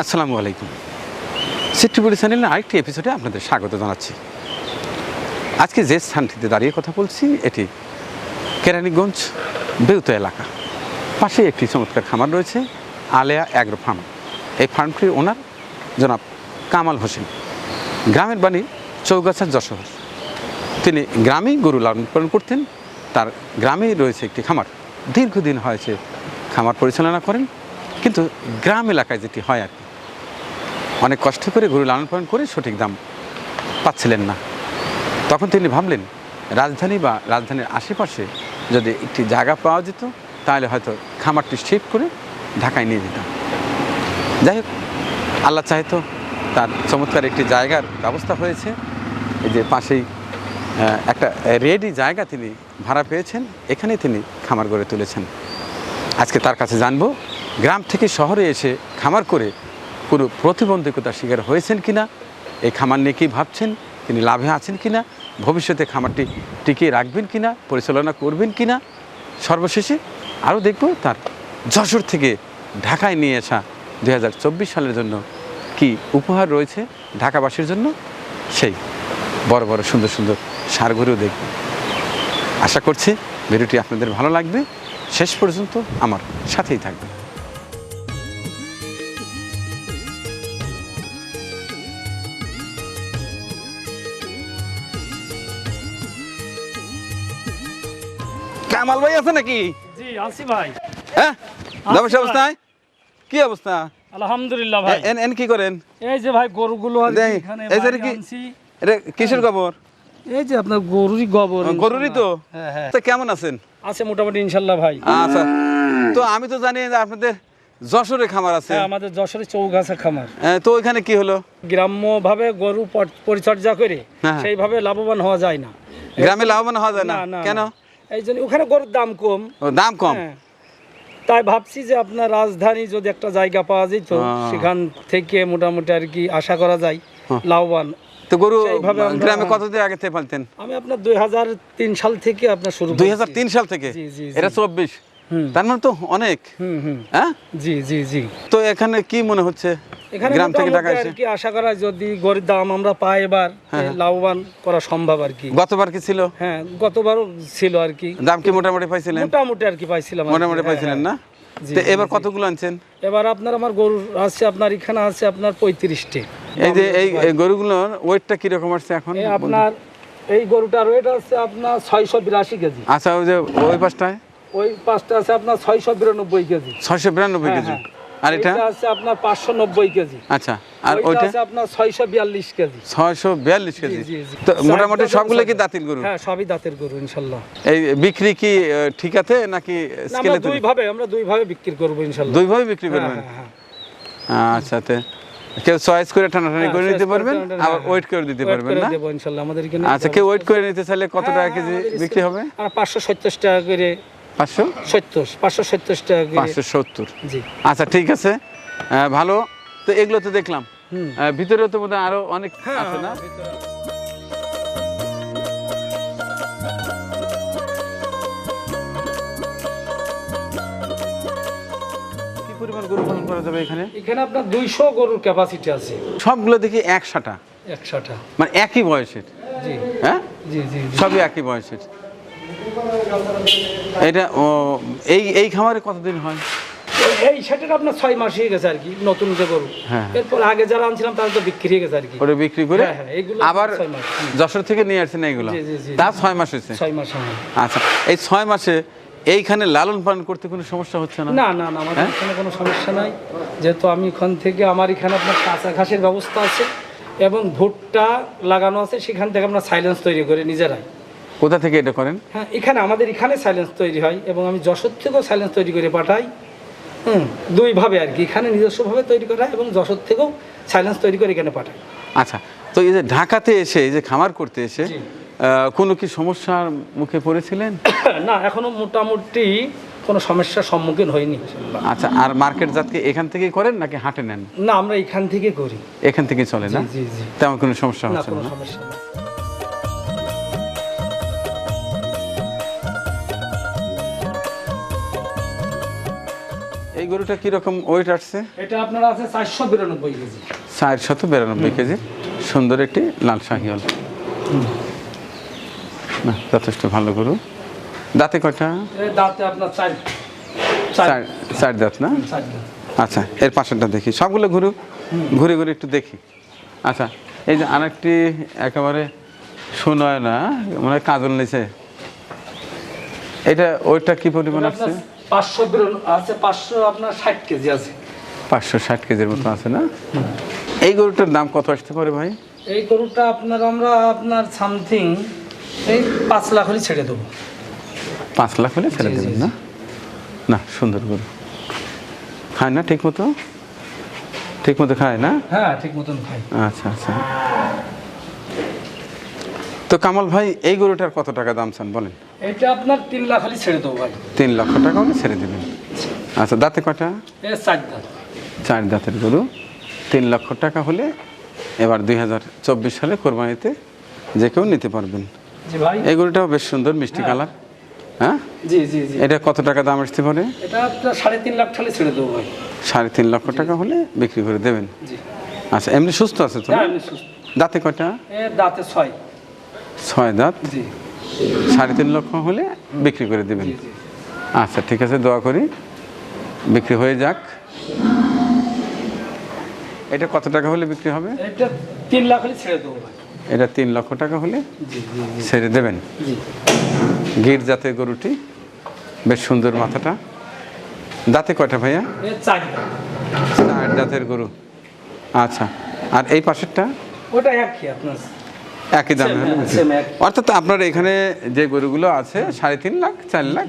আসসালামু আলাইকুম। সিট্রিপুরি চ্যানেলের আরেকটি এপিসোডে আপনাদের স্বাগত জানাচ্ছি। আজকে যে স্থানটিতে দাঁড়িয়ে কথা বলছি, এটি কেরানীগঞ্জ বেউতো এলাকা। পাশে একটি চমৎকার খামার রয়েছে, আলেয়া অ্যাগ্রো ফার্ম। এই ফার্মটির ওনার জনাব কামাল হোসেন। গ্রামের বাণী চৌগাছার যশোর তিনি গ্রামেই গরু লালন পালন করতেন। তার গ্রামেই রয়েছে একটি খামার। দীর্ঘদিন হয়েছে খামার পরিচালনা করেন। কিন্তু গ্রাম এলাকায় যেটি হয় আর কি অনেক কষ্ট করে গরু লালন পালন করে সঠিক দাম পাচ্ছিলেন না। তখন তিনি ভাবলেন, রাজধানী বা রাজধানীর আশেপাশে যদি একটি জায়গা পাওয়া যেত, তাহলে হয়তো খামারটি শিফট করে ঢাকায় নিয়ে যেতাম। যাই হোক, আল্লাহ চাইতো তার চমৎকার একটি জায়গার ব্যবস্থা হয়েছে। এই যে পাশেই একটা রেডি জায়গা তিনি ভাড়া পেয়েছেন, এখানেই তিনি খামার গড়ে তুলেছেন। আজকে তার কাছে জানব, গ্রাম থেকে শহরে এসে খামার করে কোনো প্রতিবন্ধকতার শিকার হয়েছেন কিনা, এই খামার নিয়ে কী ভাবছেন, তিনি লাভে আছেন কিনা, ভবিষ্যতে খামারটি টিকিয়ে রাখবেন কিনা, পরিচালনা করবেন কিনা, সর্বশেষে আরও দেখব তার যশোর থেকে ঢাকায় নিয়ে আসা দু হাজার চব্বিশ সালের জন্য কি উপহার রয়েছে ঢাকাবাসীর জন্য, সেই বড় বড় সুন্দর সুন্দর সারগুলো দেখব। আশা করছি ভিডিওটি আপনাদের ভালো লাগবে। শেষ পর্যন্ত আমার সাথেই থাকবে কামাল ভাই আছে নাকি? জি আসি ভাই। হ্যাঁ? ব্যবসা অবস্থায়? কি অবস্থা? আলহামদুলিল্লাহ ভাই। এন এন কি করেন? এই যে ভাই গরুগুলো এখানে এই যে কি। এটা কিসের খবর এই যে আপনার গরুরই গোবর। গরুরই তো? হ্যাঁ হ্যাঁ তো কেমন আছেন? আছে মোটামুটি ইনশাল্লাহ ভাই। আচ্ছা। তো আমি তো জানি যে আপনাদের যশোরে খামার আছে। হ্যাঁ আমাদের যশোরে চৌগাছা খামার। তো ওইখানে কি হলো? গ্রাম্য ভাবে গরু পরিচর্যা করে হ্যাঁ। সেইভাবে লাভবান হওয়া যায় না। গ্রামে লাভবান হওয়া যায় না? কেন। এই জন্য ওখানে গরুর দাম কম দাম কম হ্যাঁ। তাই ভাবছি যে আপনার রাজধানী যদি একটা জায়গা পাওয়া যেত তো সেখান থেকে মোটামুটি আর কি আশা করা যায় হ্যাঁ। লাভবান তো গরু গ্রামে কতদিন আগে থেকে পালতেন আমি আপনার দুই হাজার তিন সাল থেকে আপনার শুরু দুই। সাল থেকে জি, জি, জি। এটা চব্বিশ। তার মানে তো অনেক। হুম হুম। হ্যাঁ? জি জি জি। তো এখানে কি মনে হচ্ছে? এখানে গ্রাম থেকে ঢাকা এসে? কি আশা করা যদি গরিব দাম আমরা পাই এবার লাভবান করা সম্ভব আর কি। গতবার কি ছিল? হ্যাঁ গতবারও ছিল আর কি। দাম কি মোটামুটি পাইছিলেন? মোটামুটি আর কি পাইছিলাম মোটামুটি পাইছিলেন না। তো এবার কতগুলো আনছেন? এবার আপনার আমার গরু আছে আপনার এখানে আছে আপনার পঁয়ত্রিশটি। এই যে এই এই গরুগুলোর ওয়েটটা কীরকম আসছে এখন? আপনার এই গরুটার ওয়েট আছে আপনার ছয়শো বিরাশি কেজি। আচ্ছা ওই যে ওই পাশটায়? ওই পাঁচটা আছে আপনার ছয়শো বিরানব্বই কেজি। ছয়শো বিরানব্বই হ্যাঁ, কেজি। হ্যাঁ। আর এটা? আছে আপনার পাঁচশো নব্বই কেজি। আচ্ছা আর ওইটা আছে আপনার ছয়শো বিয়াল্লিশ কেজি। ছয়শো বিয়াল্লিশ কেজি। তো মোটামুটি সবগুলো কি। দাঁতিল গরু? হ্যাঁ সবই দাঁতের গরু এই বিক্রি কি ঠিক আছে নাকি স্কেলে দুই ভাবে আমরা দুই ভাবে বিক্রি করব ইনশাল্লাহ। দুই ভাবে বিক্রি করবেন? হ্যাঁ। আচ্ছা তে কেউ চয়েস করে টানাটানি করে নিতে পারবেন? আবার হ্যাঁ, ওয়েট করে দিতে পারবেন না? আমাদের আচ্ছা কেউ ওয়েট করে নিতে চাইলে কত টাকা কেজি বিক্রি হবে? আর পাঁচশো সত্তর টাকা করে পাঁচশো? সত্তর পাঁচশো সত্তর টাকা পাঁচশো সত্তর। জি। আচ্ছা ঠিক আছে। ভালো। তো এগুলো তো দেখলাম। ভিতরেও তো বোধহয় আরও অনেক আছে না? পরিমাণ গরু পালন করা যাবে এখানে? এখানে আপনার দুইশো গরুর ক্যাপাসিটি আছে। সবগুলো দেখি একশাটা। একশোটা। মানে একই বয়সের? জি। হ্যাঁ? জি জি জি। সবই একই বয়সের। এটা এই এই খামারে কতদিন হয়? এই- সেটার আপনার ছয় মাস হয়ে গেছে আর কি নতুন যে গরু। হ্যাঁ। এরপর আগে যারা আনছিলাম তারা তো বিক্রি হয়ে গেছে আর কি। ওটা বিক্রি করে হ্যাঁ, হ্যাঁ, এইগুলো আবার। যশোর থেকে নিয়ে আসছেন এইগুলো। তা ছয় মাস হয়েছে? ছয় মাস হ্যাঁ। আচ্ছা এই ছয় মাসে এইখানে লালন পালন করতে কোনো সমস্যা হচ্ছে না? না না হ্যাঁ? এখানে কোনো সমস্যা নাই। যেহেতু আমি এখান থেকে আমার এখানে আপনার কাঁচা ঘাসের ব্যবস্থা আছে এবং ভুট্টা লাগানো আছে সেখান থেকে আমরা সাইলেন্স তৈরি করে নিজেরাই। কোথা থেকে এটা করেন? হ্যাঁ এখানে আমাদের এখানে সাইলেন্স তৈরি হয় এবং আমি যশোর থেকেও সাইলেন্স তৈরি করে পাঠাই। হুম দুইভাবে আর কি এখানে নিজস্বভাবে তৈরি করা এবং যশোর থেকেও সাইলেন্স তৈরি করে এখানে পাঠাই। আচ্ছা তো এই যে ঢাকাতে এসে এই যে খামার করতে এসে কোনো কি সমস্যার মুখে পড়েছিলেন? না এখনও মোটামুটি কোনো সমস্যার সম্মুখীন হয়নি আচ্ছা আর মার্কেট জাতকে এখান থেকেই করেন নাকি হাটে নেন? না আমরা এখান থেকে করি। এখান থেকে চলে না? তেমন কোনো সমস্যা হচ্ছে না। সমস্যা নেই এই গরুটা কীরকম ওয়েট আসছে? এটা আপনার আছে চারশো বিরানব্বই কেজি। চার শত বিরানব্বই কেজি। সুন্দর একটি লাল শাহিওয়াল না যথেষ্ট ভালো গরু। দাঁতে কয়টা? দাঁতে আপনার চার চার দাঁত না। আচ্ছা এর পাশেরটা দেখি। সবগুলো ঘুরু ঘুরে ঘুরে একটু দেখি। আচ্ছা এই যে আরেকটি একেবারে সুনয় না মানে কাজল নিচে এটা ওইটা কি পরিমাণ আপনার পাঁচশো আছে পাঁচশো আপনার ষাট কেজি আছে। পাঁচশো ষাট কেজির মতো আছে না? এই গরুটার দাম কত আসতে পারে ভাই? এই গরুটা আপনার আমরা আপনার সামথিং এই পাঁচ লাখ হলে ছেড়ে দেবো। পাঁচ লাখ হলে ছেড়ে দেবেন না? না সুন্দর গরু। খায় না ঠিক মতো ঠিক মতো খায় না? হ্যাঁ ঠিক মতন খাই আচ্ছা আচ্ছা। তো কামাল ভাই এই গরুটার কত টাকা দাম চান বলেন? এটা আপনার তিন লাখ হলে ছেড়ে দেবো ভাই। তিন লক্ষ টাকা হলে ছেড়ে দেবেন। আচ্ছা দাঁতে কটা এ চার দাঁত। চার দাঁতের গরু। তিন লক্ষ টাকা হলে এবার দুই হাজার চব্বিশ সালে কোরবানিতে যে কেউ নিতে পারবেন। জি ভাই। এই গরুটাও বেশ সুন্দর মিষ্টি কালার। হ্যাঁ? জি জি জি। এটা কত টাকা দাম আসতে পারে? এটা আপনার সাড়ে তিন লাখ হলে ছেড়ে দেবো ভাই। সাড়ে তিন লক্ষ টাকা হলে বিক্রি করে দেবেন। জি। আচ্ছা এমনি সুস্থ আছে তো? হ্যাঁ সুস্থ। দাঁতে কটা এ দাঁতে ছয়। ছয় দাঁত? জি। সাড়ে তিন লক্ষ হলে বিক্রি করে দেবেন। আচ্ছা ঠিক আছে দোয়া করি। বিক্রি হয়ে যাক। এটা কত টাকা হলে বিক্রি হবে? এটা তিন লাখ হলে ছেড়ে দেবো এটা তিন লক্ষ টাকা হলে ছেড়ে দেবেন? গির জাতের গরুটি বেশ সুন্দর মাথাটা। দাঁতে কয়টা ভাইয়া? চার দাঁতের গরু। আচ্ছা আর এই পাশেরটা? ওটা একই আপনার। একই দামে হ্যাঁ। অর্থাৎ আপনার এখানে যে গরুগুলো আছে সাড়ে তিন লাখ চার লাখ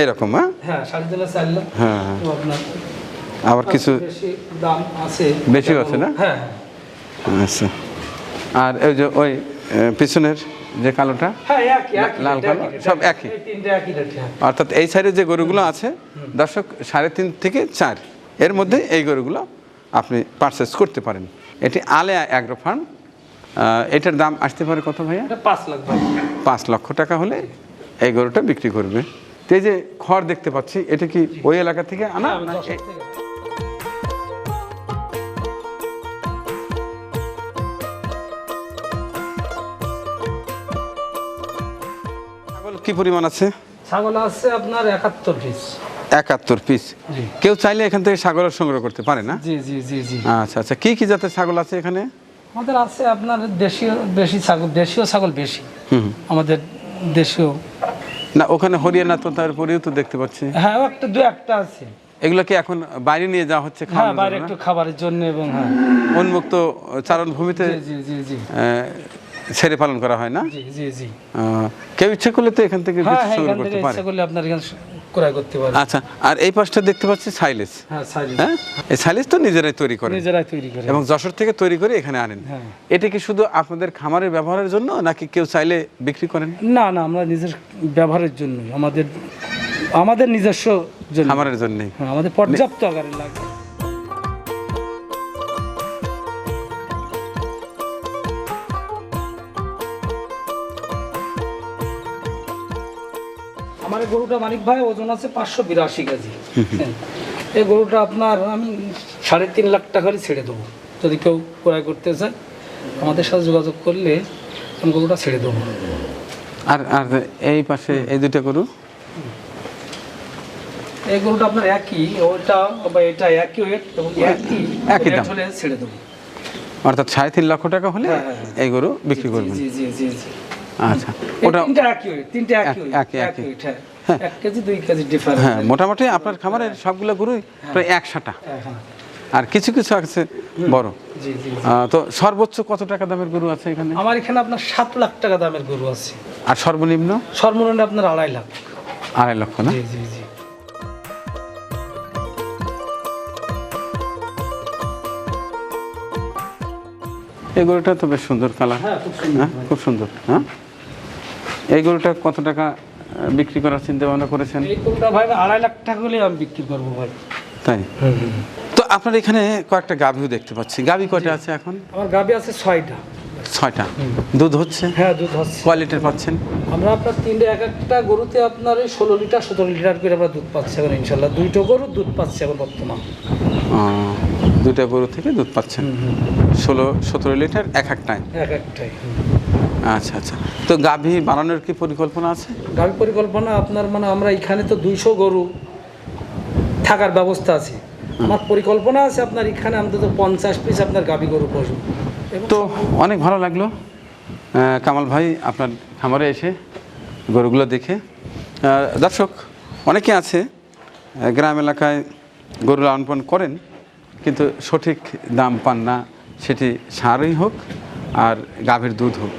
এইরকম হ্যাঁ? হ্যাঁ সাড়ে তিন লাখ চার লাখ। হ্যাঁ হ্যাঁ। আবার কিছু বেশি দাম আছে। না? হ্যাঁ। আচ্ছা। আর ওই যে ওই পিছনের যে কালোটা লাল কালো, সব একই। অর্থাৎ এই সাইডে যে গরুগুলো আছে দর্শক সাড়ে তিন থেকে চার। এর মধ্যে এই গরুগুলো আপনি পারচেস করতে পারেন। এটি আলেয়া অ্যাগ্রো ফার্ম। এটার দাম আসতে পারে কত ভাইয়া? পাঁচ লাখ পাঁচ লক্ষ টাকা হলে এই গরুটা বিক্রি করবে। তো এই যে খড় দেখতে পাচ্ছি এটা কি ওই এলাকা থেকে আনা হ্যাঁ। ছাগল কি পরিমাণ আছে? ছাগল আছে আপনার একাত্তর পিস একাত্তর পিস কেউ চাইলে এখান থেকে ছাগলের সংগ্রহ করতে পারে না? জি জি জি জি। আচ্ছা আচ্ছা। কি কি জাতের ছাগল আছে এখানে? আমাদের আছে আপনার দেশীয় বেশি ছাগল দেশীয় ছাগল বেশি। আমাদের দেশীয়। না ওখানে হরিয়ানা তো তারপরেও তো দেখতে পাচ্ছি। হ্যাঁ একটা দু একটা আছে। এগুলোকে এখন বাইরে নিয়ে যাওয়া হচ্ছে হ্যাঁ বাইরে একটু খাবারের জন্য এবং হ্যাঁ। উন্মুক্ত চারণ ভূমিতে জি জি জি ছেড়ে পালন করা হয় না? জি জি জি। কেউ ইচ্ছে করলে তো এখান থেকে হ্যাঁ কিছু হ্যাঁ এখান করতে পারে ইচ্ছা করলে আপনার এখানে ক্রয় করতে পারবে আচ্ছা আর এই পাশটা দেখতে পাচ্ছি সাইলেস। হ্যাঁ হ্যাঁ? এই সাইলেস তো নিজেরাই তৈরি করে নিজেরাই তৈরি করে এবং যশোর থেকে তৈরি করে এখানে আনেন। হ্যাঁ। এটা কি শুধু আপনাদের খামারের ব্যবহারের জন্য নাকি কেউ চাইলে বিক্রি করেন? না না আমরা নিজের ব্যবহারের জন্য আমাদের আমাদের নিজস্ব জন্য। খামারের জন্যই। হ্যাঁ, আমাদের পর্যাপ্ত আকারে লাগবে গরুটা মানিক ভাই ওজন আছে পাঁচশো বিরাশি কেজি। হ্যাঁ। এই গরুটা আপনার আমি সাড়ে তিন লাখ টাকা হলে ছেড়ে দেবো। যদি কেউ ক্রয় করতে চায় আমাদের সাথে যোগাযোগ করলে আমি গরুটা ছেড়ে দেবো। আর আর এই পাশে এই দুটো গরু? এই গরুটা আপনার একই ওটা বা এটা একই ওয়েট এবং একই একই দাম। হলে ছেড়ে দেবো। অর্থাৎ সাড়ে তিন লক্ষ টাকা হলে হ্যাঁ, হ্যাঁ, হ্যাঁ। এই গরু বিক্রি করবেন। জি জি জি জি আচ্ছা। ওটা তিনটা একই তিনটা একই এক- একই, একই একই। হ্যাঁ। এক কেজি দুই কেজি ডিফারেন্স হ্যাঁ মোটামুটি আপনার খামারের সবগুলো গরুই প্রায় একশাটা। হ্যাঁ আর কিছু কিছু আছে বড়। তো সর্বোচ্চ কত টাকা দামের গরু আছে এখানে? আমার এখানে আপনার সাত লাখ টাকা দামের গরু আছে। আর সর্বনিম্ন? সর্বনিম্ন আপনার আড়াই লাখ। আড়াই লক্ষ না? জি জি জি। এই গরুটা তো বেশ সুন্দর কালার। হ্যাঁ খুব সুন্দর হ্যাঁ খুব সুন্দর হ্যাঁ। এই গরুটা কত টাকা বিক্রি করার চিন্তা ভাবনা করেছেন? ভাই আড়াই লাখ টাকা হলে আমি বিক্রি করব ভাই। তাই? তো আপনার এখানে কয়েকটা গাভীও দেখতে পাচ্ছি। গাভী কয়টা আছে এখন? আমার গাবি আছে ছয়টা। ছয়টা। দুধ হচ্ছে? হ্যাঁ দুধ হচ্ছে। কোয়ালিটির পাচ্ছেন? আমরা আপনার তিনটে এক একটা গরুতে আপনার ওই ষোলো লিটার সতেরো লিটার করে আমরা দুধ পাচ্ছি এখন ইনশাল্লাহ। দুইটো গরু দুধ পাচ্ছি এখন বর্তমান। দুটা গরু থেকে দুধ পাচ্ছেন। ষোলো সতেরো লিটার এক একটায়? এক একটাই আচ্ছা আচ্ছা। তো গাভী বানানোর কি পরিকল্পনা আছে? গাভী পরিকল্পনা আপনার মানে আমরা এখানে তো দুইশো গরু থাকার ব্যবস্থা আছে। আমার পরিকল্পনা আছে আপনার এখানে অন্তত পঞ্চাশ পিস আপনার গাভী গরু পশু তো অনেক ভালো লাগল। কামাল ভাই আপনার খামারে এসে গরুগুলো দেখে। দর্শক অনেকে আছে গ্রাম এলাকায় গরু লালন পালন করেন কিন্তু সঠিক দাম পান না। সেটি সারই হোক আর গাভীর দুধ হোক।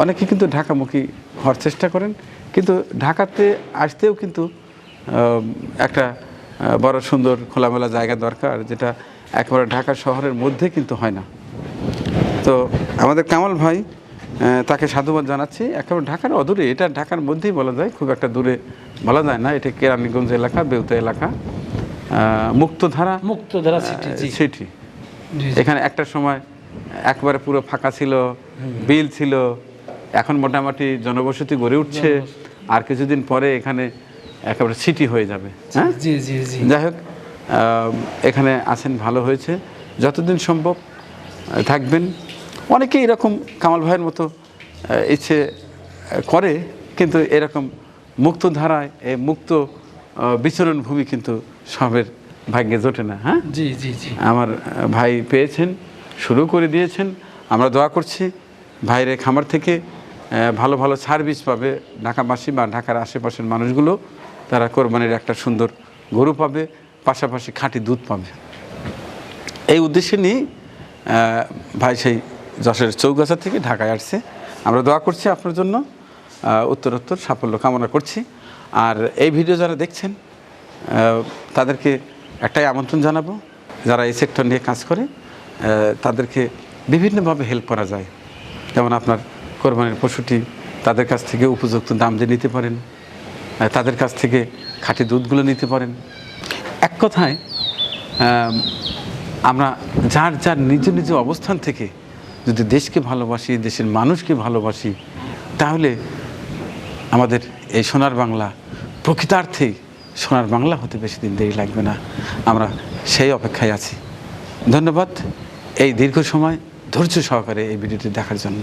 অনেকে কিন্তু ঢাকামুখী হওয়ার চেষ্টা করেন কিন্তু ঢাকাতে আসতেও কিন্তু একটা বড় সুন্দর খোলামেলা জায়গা দরকার যেটা একেবারে ঢাকা শহরের মধ্যে কিন্তু হয় না। তো আমাদের কামাল ভাই তাকে সাধুবাদ জানাচ্ছি একেবারে ঢাকার অদূরে এটা ঢাকার মধ্যেই বলা যায় খুব একটা দূরে বলা যায় না এটা কেরানীগঞ্জ এলাকা বেউতা এলাকা মুক্তধারা মুক্তধারা মুক্ত ধারা সিটি। এখানে একটা সময় একবারে পুরো ফাঁকা ছিল বিল ছিল এখন মোটামুটি জনবসতি গড়ে উঠছে। আর কিছুদিন পরে এখানে একেবারে সিটি হয়ে যাবে হ্যাঁ? জি জি জি। যাই হোক এখানে আছেন ভালো হয়েছে। যতদিন সম্ভব থাকবেন। অনেকেই এরকম কামাল ভাইয়ের মতো ইচ্ছে করে কিন্তু এরকম মুক্ত ধারায় এই মুক্ত বিচরণ ভূমি কিন্তু সবের ভাগ্যে জোটে না হ্যাঁ? জি জি জি। আমার ভাই পেয়েছেন শুরু করে দিয়েছেন। আমরা দোয়া করছি ভাইরে খামার থেকে ভালো ভালো সার্ভিস পাবে ঢাকাবাসী বা ঢাকার আশেপাশের মানুষগুলো, তারা কোরবানির একটা সুন্দর গরু পাবে, পাশাপাশি খাঁটি দুধ পাবে। এই উদ্দেশ্যে নিয়ে ভাই সেই যশোর চৌগাছা থেকে ঢাকায় আসছে। আমরা দোয়া করছি আপনার জন্য উত্তরোত্তর সাফল্য কামনা করছি। আর এই ভিডিও যারা দেখছেন তাদেরকে একটাই আমন্ত্রণ জানাব, যারা এই সেক্টর নিয়ে কাজ করে তাদেরকে বিভিন্নভাবে হেল্প করা যায়। যেমন আপনার কোরবানির পশুটি তাদের কাছ থেকে উপযুক্ত দাম দিয়ে নিতে পারেন তাদের কাছ থেকে খাঁটি দুধগুলো নিতে পারেন। এক কথায় আমরা যার যার নিজ নিজ অবস্থান থেকে যদি দেশকে ভালোবাসি, দেশের মানুষকে ভালোবাসি, তাহলে আমাদের এই সোনার বাংলা প্রকৃতার্থেই সোনার বাংলা হতে বেশি দিন দেরি লাগবে না। আমরা সেই অপেক্ষায় আছি। ধন্যবাদ। এই দীর্ঘ সময় ধৈর্য সহকারে এই ভিডিওটি দেখার জন্য।